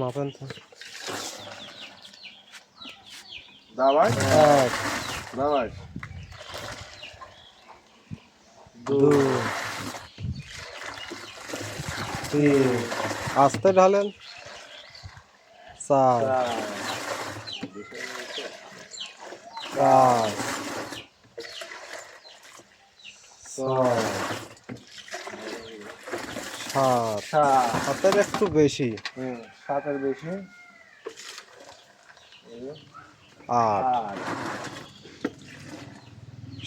মাপেন তো। দাওয়াই দুই তিন আস্তে ঢালেন। চার পাঁচ ছয় সাত। সাতের একটু বেশি। হুম। সাতের বেশি আট আট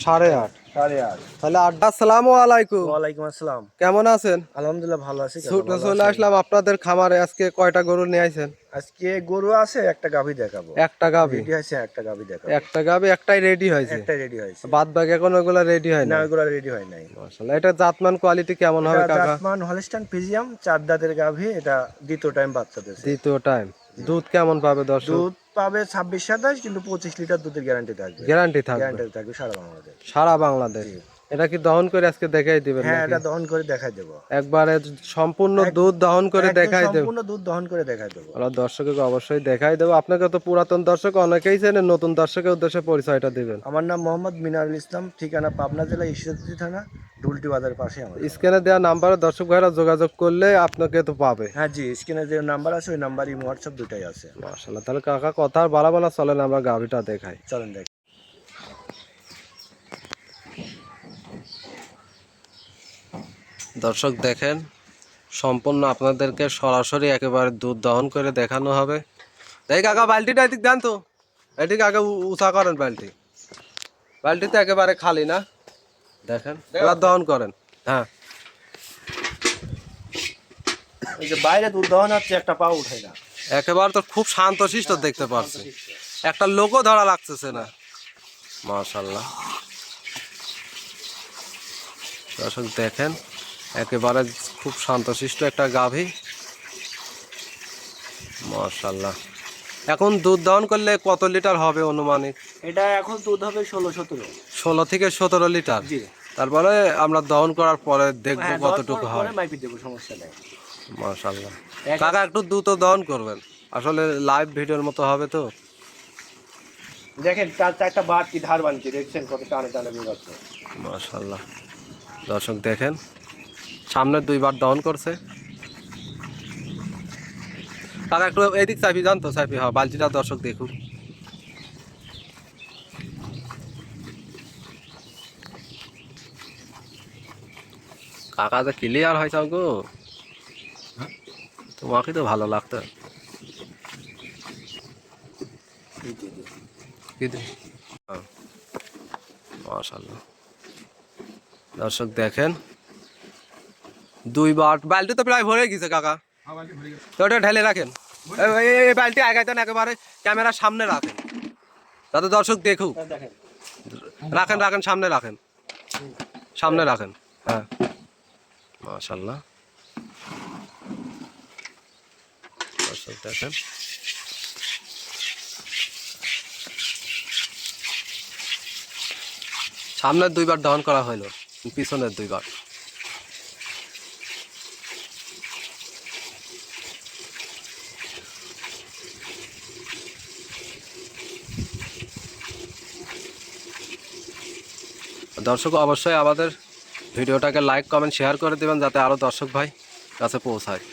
সাড়ে আট। সাড়ে আট। তাহলে আড্ডা আসসালামু আলাইকুম। ওয়ালাইকুম আসসালাম। কেমন আছেন? আলহামদুলিল্লাহ ভালো আছি কাকা, ছুটে ভালো চলে আসলাম আপনাদের খামারে আজকে কয়টা গরু নিয়ে আইছেন? আজকে গরু আছে একটা গাভী দেখাবো। একটা রেডি একটা গাভী দেখাবো। একটা একটাই রেডি হয়েছে? একটা রেডি হয়েছে। বাদ বাকি এখন ওগুলা রেডি হয় না রেডি হয় নাই। মাশাআল্লাহ এটা জাতমান কোয়ালিটি কেমন হবে কাকা? জাতমান হলিস্টান ফিজিয়াম চার দাঁতের গাভী এটা দ্বিতীয় টাইম বাচ্চা দিয়েছে দ্বিতীয় টাইম দুধ কেমন পাবে দর্শক? দুধ পাবে ছাব্বিশ সাতাশ কিন্তু পঁচিশ লিটার দুধের গ্যারান্টি থাকবে। গ্যারান্টি থাকবে। গ্যারান্টি থাকবে সারা বাংলাদেশ। সারা বাংলাদেশ। এটা কি দহন করে আজকে দেখাই দিবেন হ্যাঁ এটা দহন করে দেখাই দেবো। একবারে সম্পূর্ণ দুধ দহন করে দেখাই দেব। সম্পূর্ণ দুধ দহন করে দেখাই দেবো। আমরা দর্শককে অবশ্যই দেখাই দেবো। আপনাকে তো পুরাতন দর্শক অনেকেই চেনেন নতুন দর্শকের উদ্দেশ্যে পরিচয়টা দিবেন। আমার নাম মোহাম্মদ মিনারুল ইসলাম ঠিকানা পাবনা জেলা ঈশ্বরদী থানা ডুলটি বাজার পাশে আমার স্ক্যানে দেওয়া নাম্বারে দর্শক ভাইরা যোগাযোগ করলে আপনাকে তো পাবে। হ্যাঁ জি স্ক্রিনে যে নাম্বার আছে ওই নাম্বারই হোয়াটসঅ্যাপ দুটাই আছে। মাশাআল্লাহ তাহলে কাকা কথা আর বালা বালা চলেন আমরা গাভিটা দেখাই। চলেন দেখ। দর্শক দেখেন সম্পূর্ণ আপনাদেরকে সরাসরি একেবারে দুধ দহন করে দেখানো হবে। দেখ কাকা বালতিটা এদিক দেন তো। এদিকে আগে উঁচা করেন বালতি। বালতি তো একেবারে খালি না। দেখেন এবার দহন করেন। হ্যাঁ। ওই যে বাইরে দুধ দহন হচ্ছে একটা পা উঠে না। একেবারে তো খুব শান্তশিষ্ট দেখতে পাচ্ছি। একটা লোকও ধরা লাগতেছে না। মাশাল্লাহ দর্শক দেখেন একেবারে খুব শান্তশিষ্ট একটা গাভী। মাশাল্লাহ এখন দুধ দহন করলে কত লিটার হবে অনুমানিক? এটা এখন দুধ হবে ষোলো সতেরো। ষোলো থেকে সতেরো লিটার? তারপরে আমরা দহন করার পরে দেখব হ্যাঁ, কতটুকু হয়। সমস্যা নেই। মাশাল্লাহ কাকা একটু দ্রুত দহন করবেন। আসলে লাইভ ভিডিওর মতো হবে তো। দেখেন চার চারটা কি ধার বানছি দেখছেন কত টানে টানে হচ্ছে দর্শক দেখেন সামনে দুইবার দহন করছে। কাকা, একটু এদিক চাইপি জানতো চাইপি হ্যাঁ বালতিটা দর্শক দেখুন কাকা তো ক্লিয়ার হয়েছে গো। তোমাকে তো ভালো লাগতো। হ্যাঁ মাশাল্লাহ দর্শক দেখেন দুইবার। বালতি তো প্রায় ভরে গেছে কাকা। তো ওটা ঢেলে রাখেন। এই- বালতি আগাইতেন একেবারে ক্যামেরার সামনে রাখেন। যাতে দর্শক দেখুক। রাখেন রাখেন সামনে রাখেন। সামনে রাখেন। হ্যাঁ। মাশাল্লাহ দর্শক দেখেন। সামনের দুইবার দহন করা হলো পিছনের দুইবার। দর্শক, অবশ্যই আমাদের ভিডিওটাকে লাইক কমেন্ট শেয়ার করে দেবেন যাতে আরও দর্শক ভাই কাছে পৌঁছায়।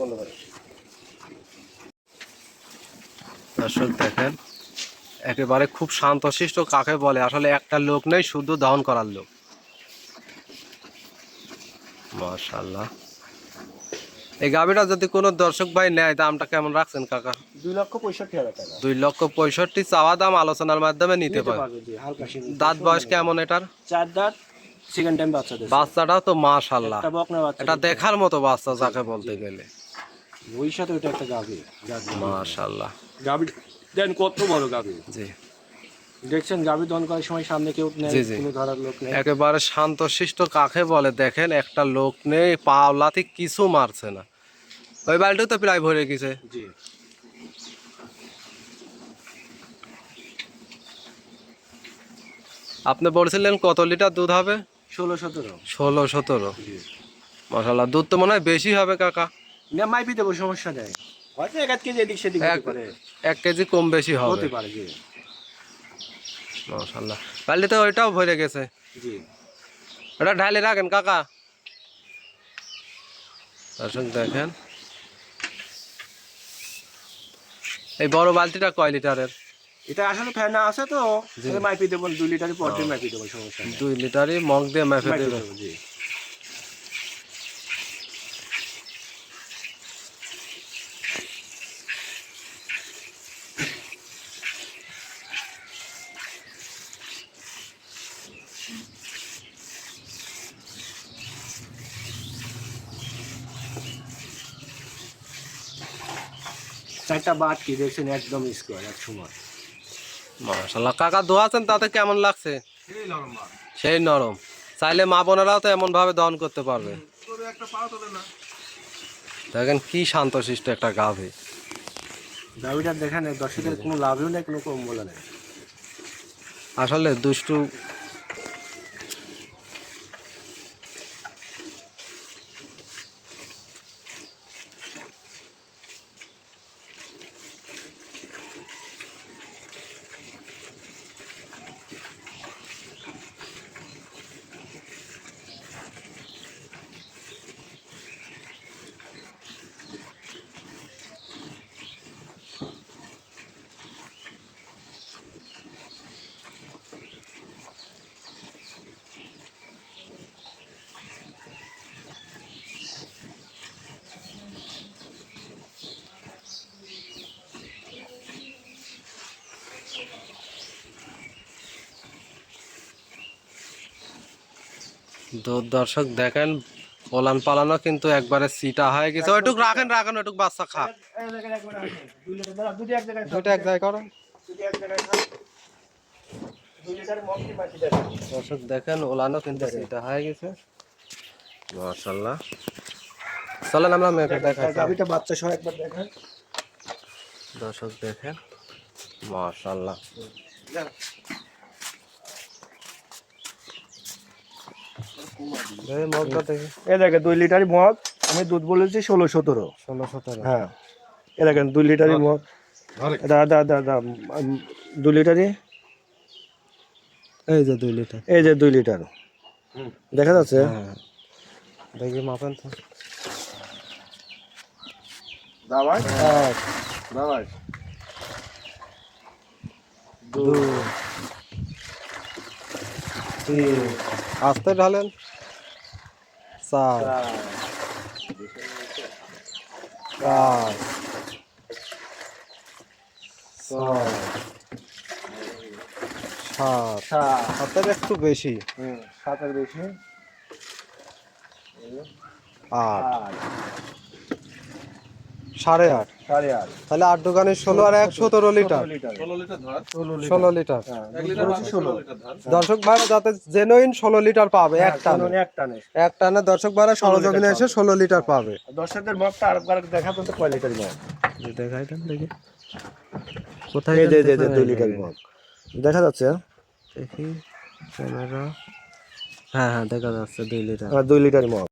বন্ধ করে দর্শক দেখেন একেবারে খুব শান্তশিষ্ট কাকে বলে আসলে একটা লোক নেই শুধু দহন করার লোক। মাশাল্লাহ এই গাভিটা যদি কোনো দর্শক ভাই নেয় দামটা কেমন রাখছেন কাকা? দুই লক্ষ পঁয়ষট্টি হাজার টাকা। দুই লক্ষ পঁয়ষট্টি চাওয়া দাম আলোচনার মাধ্যমে নিতে পারে পারবে। দাঁত বয়স কেমন এটার? চার দাঁত সেকেন্ড টাইম বাচ্চা দিয়েছে তো মাশাল্লাহ এটা দেখার মতো বাচ্চা যাকে বলতে গেলে। ওই সাথে ওইটা একটা গাভী। মাশাল্লাহ গাভী দেন কত বড় গাভী? জি। দেখছেন গাভী দহন করার সময় সামনে কেউ নেই। কোনো ধরার লোক নেই। একেবারে শান্তশিষ্ট কাকে বলে দেখেন একটা লোক নেই পাওলাতে কিছু মারছে না। ওই বালটিও তো প্রায় ভরে গেছে। জি। আপনি বলছিলেন কত লিটার দুধ হবে? ষোলো সতেরো। ষোলো সতেরো। জি। মশাল্লাহ দুধ তো মনে হয় বেশি হবে কাকা। না মাইপি দেবো সমস্যা নেই। হয়তো এক কেজি এদিক সেদিক হতে পারে। এক কেজি কম বেশি হবে। হতে পারে জি। মশাল্লাহ বালতিতে ওইটাও ভরে গেছে। জি। ওটা ঢালে রাখেন কাকা। দর্শক দেখেন। এই বড় বালতিটা কয় লিটারের? এটা আসলে ফ্যান আছে তো মাইপি দেবো দুই লিটারই পর দিন মাইপি দেবো সমস্যা দুই লিটারই মগ দিয়ে মাইপি দেবে। দেবো, জি। চারটা বাট কি দেখছেন একদম স্কোয়ার এক সময় মাশাল্লাহ কাকা দোয়াছেন তাতে কেমন লাগছে? সেই নরম চাইলে মা বোনেরাও তো এমন ভাবে দহন করতে পারবে। দেখেন কি শান্তশিষ্ট একটা গাভী। দাবিটা দেখেন দর্শকের কোনো লাভও নেই কোনো কম বলে নেই। আসলে দুষ্টু দর্শক দেখেন ওলান পালানো কিন্তু একবারে সিটা হয়ে গেছে। ওইটুক রাখেন রাখেন ওইটুক বাচ্চা খা। দুইটা এক জায়গায় করেন দর্শক দেখেন ওলানো কিন্তু সিটা হয়ে গেছে। মাশাল্লাহ চলেন আমরা মেপে দেখাই গাভিটা বাচ্চা সহ একবার দেখেন। দর্শক দেখেন মাশাল্লাহ এই মগটা দেখি এ দেখেন দুই লিটারই মগ আমি দুধ বলেছি ষোলো সতেরো। ষোলো সতেরো। হ্যাঁ। এ দেখেন দুই লিটারই মগ দা দা দা দা দুই লিটারই? এই যে দুই লিটার। এই যে দুই লিটার। দেখা যাচ্ছে? হ্যাঁ। দেখি মাপেন তো। দাবাই? এক। দাবাই। দুই তিন। আস্তে ঢালেন। চার পাঁচ ছয় সাত সাত সাতের একটু বেশি। সাতের বেশি। আট। সাড়ে আট। সাড়ে আট। তাহলে আট দোকানে ষোলো আর এক সতেরো লিটার। লিটার। ষোলো লিটার হ্যাঁ, দর্শক ভাইরা যাতে জেনুইন ষোলো লিটার পাবে এক টানে। এক টানে। এক টানে দর্শক ভাইরা সরজমিনে এসে ষোলো লিটার পাবে। দর্শকদের একবার দেখাবেন তো কয় লিটার মগ? দেখাই দেন দেখি। কোথায় যে যে দেখা দুই লিটার। মগ। দেখা যাচ্ছে দেখি ক্যামেরা। হ্যাঁ হ্যাঁ দেখা যাচ্ছে দুই লিটার। হ্যাঁ দুই লিটার মগ।